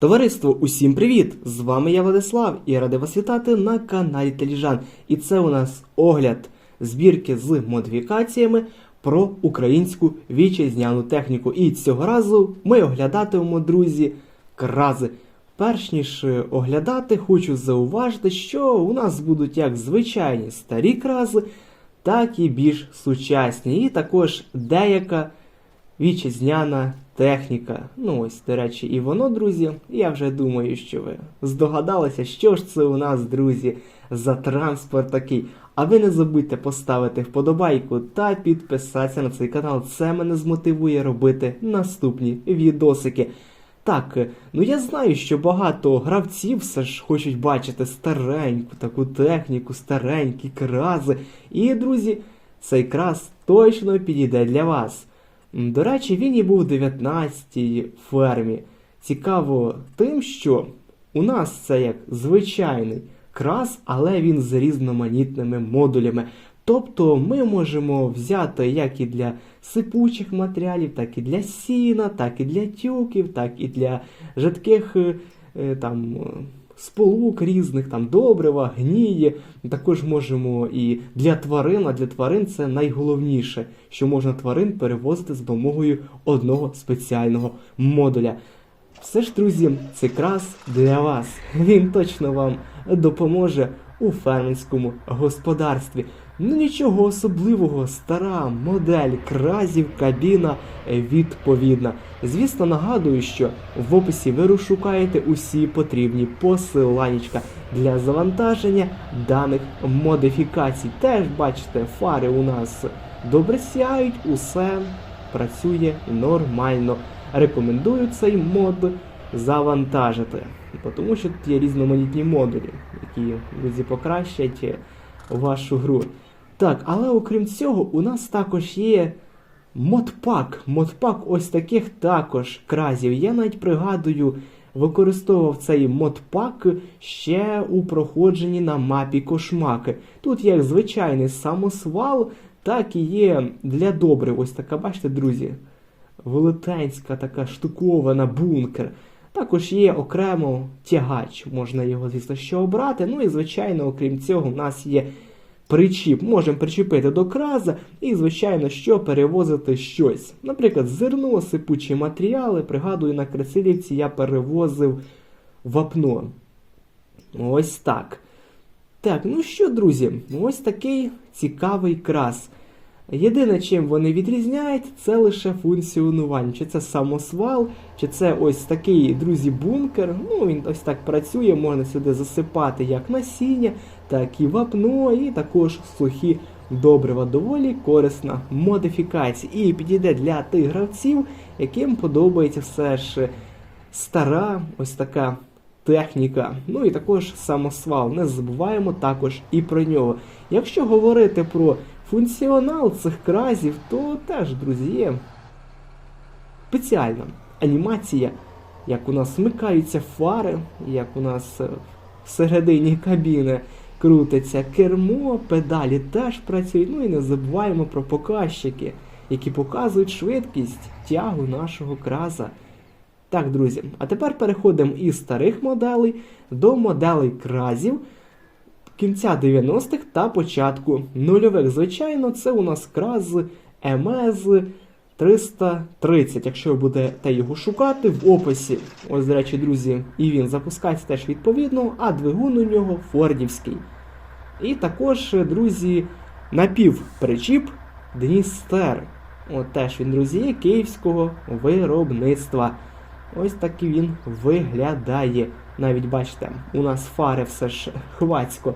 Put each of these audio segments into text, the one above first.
Товариство, усім привіт! З вами я Владислав і радий вас вітати на каналі Теліжан. І це у нас огляд збірки з модифікаціями про українську вітчизняну техніку. І цього разу ми оглядатимемо, друзі, крази. Перш ніж е, оглядати, хочу зауважити, що у нас будуть як звичайні старі крази, так і більш сучасні. І також деяка вітчизняна техніка. Ну ось, до речі, і воно, друзі. Я вже думаю, що ви здогадалися, що ж це у нас, друзі, за транспорт такий. А ви не забудьте поставити вподобайку та підписатися на цей канал. Це мене змотивує робити наступні відосики. Так, ну я знаю, що багато гравців все ж хочуть бачити стареньку таку техніку, старенькі крази. І, друзі, цей крас точно підійде для вас. До речі, він і був у 19-й фермі. Цікаво тим, що у нас це як звичайний крас, але він з різноманітними модулями. Тобто ми можемо взяти як і для сипучих матеріалів, так і для сіна, так і для тюків, так і для жидких е, там, сполук різних, там добрива, гнії. Також можемо і для тварин, а для тварин це найголовніше, що можна тварин перевозити з допомогою одного спеціального модуля. Все ж, друзі, це крас для вас. Він точно вам допоможе у фермерському господарстві. Ну нічого особливого, стара модель кразів, кабіна відповідна. Звісно, нагадую, що в описі ви розшукаєте усі потрібні посиланнячка для завантаження даних модифікацій. Теж бачите, фари у нас добре сяють, усе працює нормально. Рекомендую цей мод завантажити, тому що тут є різноманітні модулі, які друзі покращать вашу гру. Так, але окрім цього, у нас також є модпак. Модпак ось таких також кразів. Я навіть пригадую, використовував цей модпак ще у проходженні на мапі кошмаки. Тут є звичайний самосвал, так і є для добрив. Ось така, бачите, друзі, велетенська така штукована бункер. Також є окремо тягач, можна його, звісно, ще обрати. Ну і, звичайно, окрім цього, у нас є причіп. Можемо причепити до краза і, звичайно, що перевозити щось. Наприклад, зерно, сипучі матеріали. Пригадую, на Красилівці я перевозив вапно. Ось так. Так, ну що, друзі, ось такий цікавий крас. Єдине, чим вони відрізняють, це лише функціонування. Чи це самосвал, чи це ось такий, друзі, бункер. Ну, він ось так працює, можна сюди засипати як насіння, так і вапно, і також сухі добрива. Доволі корисна модифікація. І підійде для тих гравців, яким подобається все ж стара ось така техніка. Ну і також самосвал. Не забуваємо також і про нього. Якщо говорити про функціонал цих кразів, то теж, друзі, спеціальна анімація, як у нас смикаються фари, як у нас е, всередині кабіни крутиться кермо, педалі теж працюють. Ну і не забуваємо про показчики, які показують швидкість тягу нашого краза. Так, друзі, а тепер переходимо із старих моделей до моделей кразів кінця 90-х та початку нульових. Звичайно, це у нас краз МС 330. Якщо ви будете його шукати в описі, ось, до речі, друзі, і він запускається теж відповідно, а двигун у нього фордівський. І також, друзі, напівпричіп Дністер. От теж він, друзі, київського виробництва. Ось так він виглядає. Навіть бачите, у нас фари все ж хвацько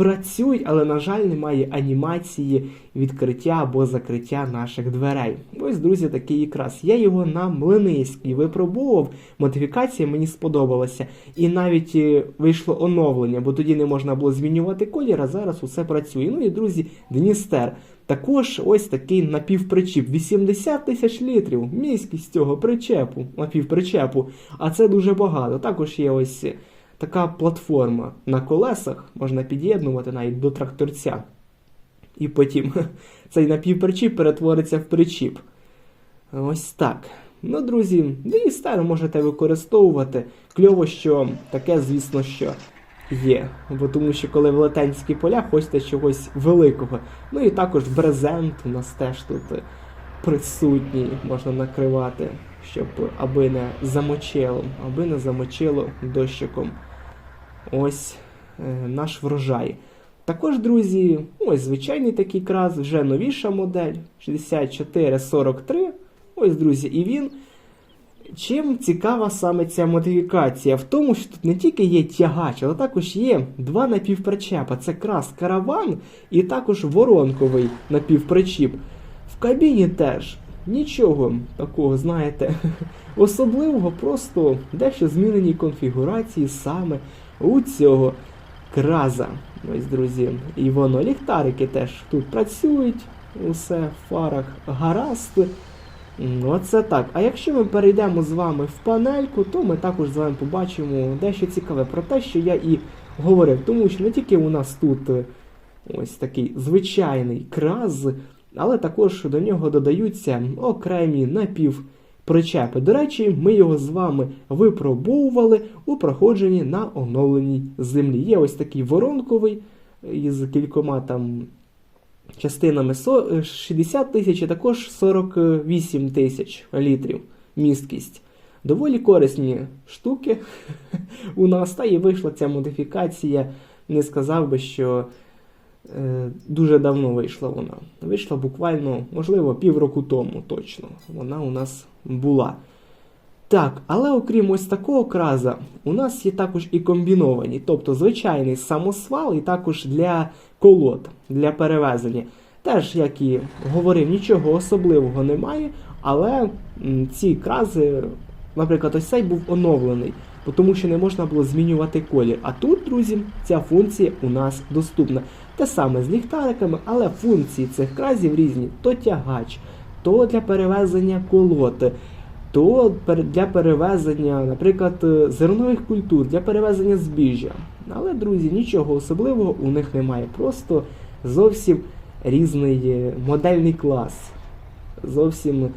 працюють, але, на жаль, немає анімації відкриття або закриття наших дверей. Ось, друзі, такий якраз. Я його на Млинийській випробував. Модифікація мені сподобалася. І навіть е, вийшло оновлення, бо тоді не можна було змінювати колір, а зараз усе працює. Ну і друзі, Дністер. Також ось такий напівпричіп. 80 тисяч літрів. Міськість цього причепу, напівпричепу. А це дуже багато. Також є ось така платформа на колесах, можна під'єднувати навіть до тракторця. І потім цей напівпричіп перетвориться в причіп. Ось так. Ну, друзі, Дністер можете використовувати. Кльово, що таке, звісно, що є. Бо тому що коли велетенські поля, хочете чогось великого. Ну і також брезент у нас теж тут присутній, можна накривати, щоб аби не замочило, аби не замочило дощиком. Ось е, наш врожай. Також, друзі, ось звичайний такий крас, вже новіша модель 6443. Ось, друзі, і він. Чим цікава саме ця модифікація? В тому, що тут не тільки є тягач, але також є два напівпричепа. Це крас караван і також воронковий напівпричіп. В кабіні теж нічого такого, знаєте, особливого, просто дещо змінені конфігурації саме у цього краза. Ось, друзі, і воно ліхтарики теж тут працюють, усе в фарах гаразд. Оце так. А якщо ми перейдемо з вами в панельку, то ми також з вами побачимо дещо цікаве про те, що я і говорив. Тому що не тільки у нас тут е, ось такий звичайний краз, але також до нього додаються окремі напівпричепи. До речі, ми його з вами випробовували у проходженні на оновленій землі. Є ось такий воронковий із кількома там частинами е, 60 тисяч і також 48 тисяч літрів місткість. Доволі корисні штуки у нас, та і вийшла ця модифікація. Не сказав би, що е, дуже давно вийшла вона. Вийшла буквально, можливо, півроку тому точно. Вона у нас була. Так, але окрім ось такого краза, у нас є також і комбіновані, тобто звичайний самосвал, і також для колод, для перевезення. Теж, як і говорив, нічого особливого немає, але ці крази, наприклад, ось цей був оновлений, тому що не можна було змінювати колір. А тут, друзі, ця функція у нас доступна. Те саме з ліхтариками, але функції цих кразів різні: то тягач, то для перевезення колод, то для перевезення, наприклад, е, зернових культур, для перевезення збіжжя. Але, друзі, нічого особливого у них немає. Просто зовсім різний е, модельний клас, зовсім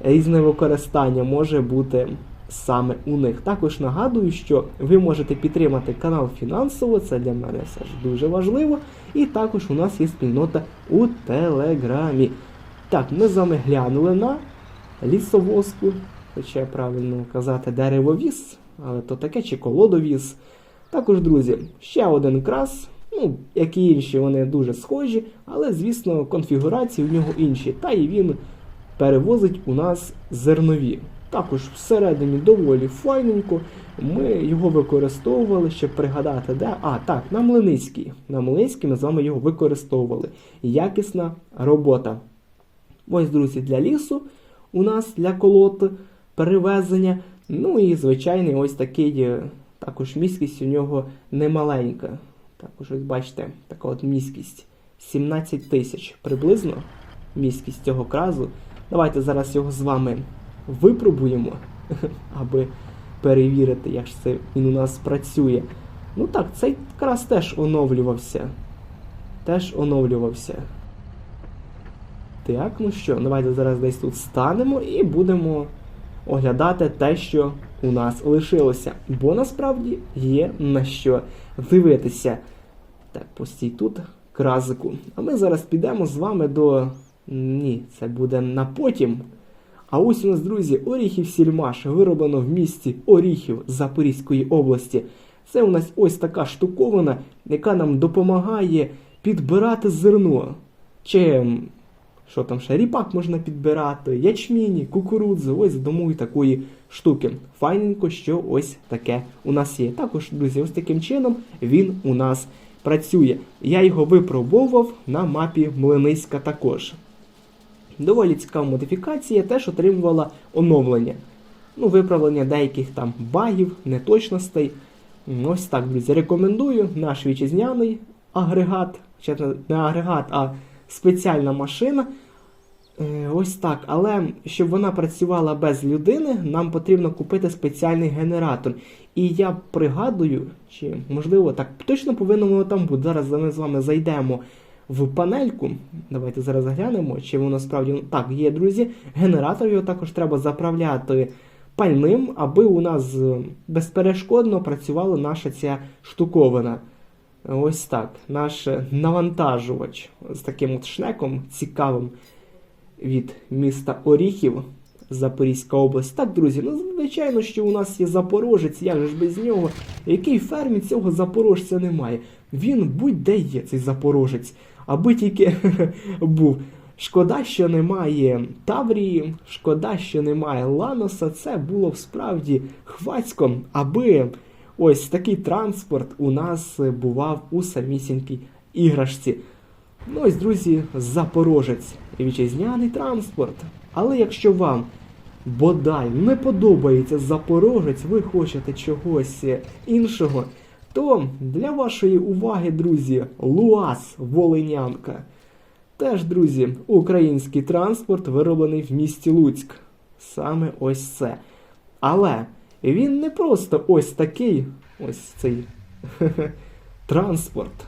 різне використання може бути саме у них. Також нагадую, що ви можете підтримати канал фінансово, це для мене все ж дуже важливо. І також у нас є спільнота у Телеграмі. Так, ми з вами глянули на лісовозку, хоча правильно казати деревовіз, але то таке чи колодовіз. Також, друзі, ще один крас, ну, як і інші, вони дуже схожі, але, звісно, конфігурації в нього інші. Та і він перевозить у нас зернові. Також всередині доволі файненько. Ми його використовували, щоб пригадати, де. А, так, на Млиницькій. На Млиницькій ми з вами його використовували. Якісна робота. Ось, друзі, для лісу у нас для колод перевезення. Ну і звичайний ось такий, е, також міськість у нього немаленька. Також ось бачите, така от міськість 17 тисяч приблизно міськість цього кразу. Давайте зараз його з вами випробуємо, аби перевірити, як ж це він у нас працює. Ну так, цей крас теж оновлювався. Теж оновлювався. Так, ну що, давайте зараз десь тут станемо і будемо оглядати те, що у нас лишилося. Бо насправді є на що дивитися. Так, постій тут кразику. А ми зараз підемо з вами до. Ні, це буде на потім. А ось у нас, друзі, Оріхів Сільмаш, вироблено в місті Оріхів Запорізької області. Це у нас ось така штуковина, яка нам допомагає підбирати зерно. Чи що там ще ріпак можна підбирати, ячміні, кукурудзу, ось допомогою такої штуки. Файненько, що ось таке у нас є. Також, друзі, ось таким чином він у нас працює. Я його випробовував на мапі Млиниська також. Доволі цікава модифікація, теж отримувала оновлення. Ну, виправлення деяких там багів, неточностей. Ось так, друзі, рекомендую наш вітчизняний агрегат, чи не- не агрегат, а спеціальна машина. Е, Ось так. Але щоб вона працювала без людини, нам потрібно купити спеціальний генератор. І я пригадую, чи можливо так точно повинно воно там бути. Зараз ми з вами зайдемо в панельку. Давайте зараз глянемо, чи воно справді так є, друзі. Генератор його також треба заправляти пальним, аби у нас е, безперешкодно працювала наша ця штуковина. Ось так. Наш навантажувач з таким от шнеком цікавим від міста Оріхів, Запорізька область. Так, друзі, ну звичайно, що у нас є запорожець, як ж без нього. В якій фермі цього запорожця немає? Він будь-де є цей запорожець, аби тільки був. Шкода, що немає Таврії, шкода, що немає Ланоса. Це було б справді хвацьком, аби ось такий транспорт у нас бував у самісінькій іграшці. Ну ось, друзі, Запорожець, вітчизняний транспорт. Але якщо вам бодай не подобається Запорожець, ви хочете чогось іншого, то для вашої уваги, друзі, Луаз Волинянка. Теж, друзі, український транспорт вироблений в місті Луцьк. Саме ось це. Але він не просто ось такий, ось цей транспорт.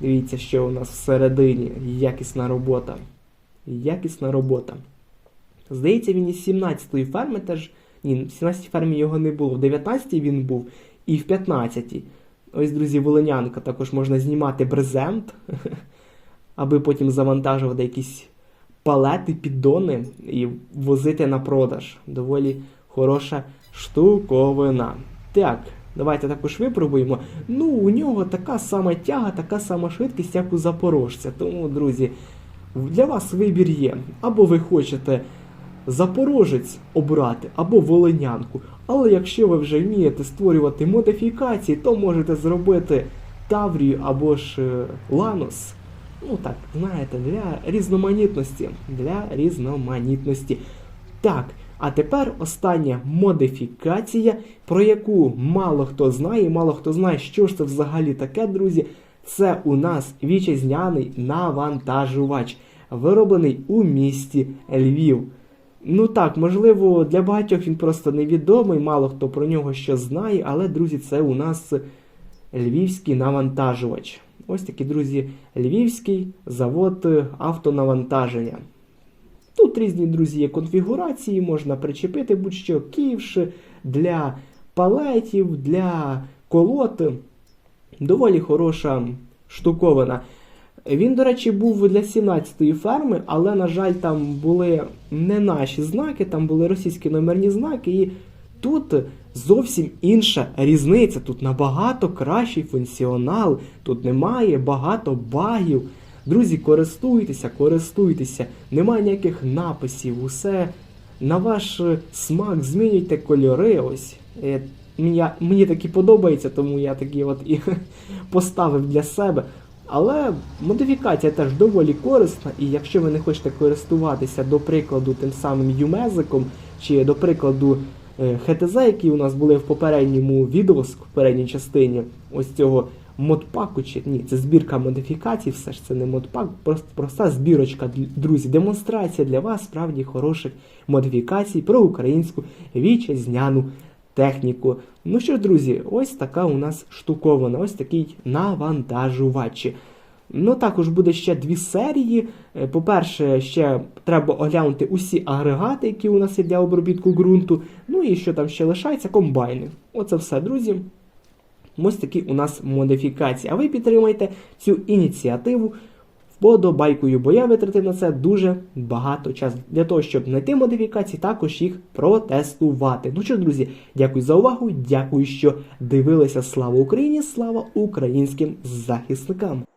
Дивіться, що у нас всередині. Якісна робота. Якісна робота. Здається, він із 17-ї ферми теж. Ні, в 17-й фермі його не було. В 19-й він був і в 15-й. Ось, друзі, Волинянка. Також можна знімати брезент, аби потім завантажувати якісь палети, піддони і возити на продаж. Доволі хороша штуковина. Так, давайте також випробуємо. Ну, у нього така сама тяга, така сама швидкість, як у запорожця. Тому, друзі, для вас вибір є. Або ви хочете запорожець обрати, або волинянку. Але якщо ви вже вмієте створювати модифікації, то можете зробити Таврію або ж е, Ланос. Ну так, знаєте, для різноманітності. Для різноманітності. Так, а тепер остання модифікація, про яку мало хто знає, мало хто знає, що ж це взагалі таке, друзі. Це у нас вітчизняний навантажувач, вироблений у місті Львів. Ну так, можливо, для багатьох він просто невідомий, мало хто про нього що знає, але, друзі, це у нас львівський навантажувач. Ось такий, друзі, львівський завод автонавантаження. Тут різні, друзі, є конфігурації, можна причепити будь-що ківш для палетів, для колот. Доволі хороша штуковина. Він, до речі, був для 17-ї ферми, але, на жаль, там були не наші знаки, там були російські номерні знаки, і тут зовсім інша різниця. Тут набагато кращий функціонал, тут немає багато багів. Друзі, користуйтеся, користуйтеся, немає ніяких написів, усе на ваш смак, змінюйте кольори. Ось. Е, Мені, мені такі подобається, тому я такі от і поставив для себе. Але модифікація теж доволі корисна, і якщо ви не хочете користуватися, до прикладу, тим самим Юмезиком, чи, до прикладу, е, ХТЗ, які у нас були в попередньому відео, в попередній частині ось цього модпаку, чи ні, це збірка модифікацій, все ж це не модпак, просто проста збірочка, друзі, демонстрація для вас справді хороших модифікацій про українську вітчизняну техніку. Ну що ж, друзі, ось така у нас штукована, ось такий навантажувач. Ну, також буде ще дві серії. Е, По-перше, ще треба оглянути усі агрегати, які у нас є для обробітку ґрунту. Ну і що там ще лишається, комбайни. Оце все, друзі. Ось такі у нас модифікації. А ви підтримайте цю ініціативу вподобайкою, бо я витратив на це дуже багато часу для того, щоб знайти модифікації, також їх протестувати. Ну що, друзі, дякую за увагу, дякую, що дивилися. Слава Україні! Слава українським захисникам!